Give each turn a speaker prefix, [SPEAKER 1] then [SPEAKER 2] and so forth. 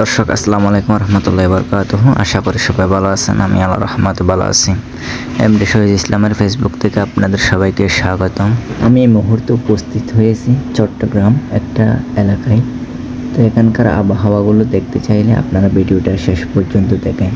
[SPEAKER 1] দর্শক, আসসালামু আলাইকুম রহমতুল্লাহ বরকাত আশা করি সবাই ভালো আছেন, আমি আল্লাহ রহমত ভালো আছি। এমডি শহীদ ইসলামের ফেসবুক থেকে আপনাদের সবাইকে স্বাগতম। আমি এই মুহূর্তে উপস্থিত হয়েছি চট্টগ্রাম একটা এলাকায়। তো এখানকার আবহাওয়াগুলো দেখতে চাইলে আপনারা ভিডিওটা শেষ পর্যন্ত দেখেন।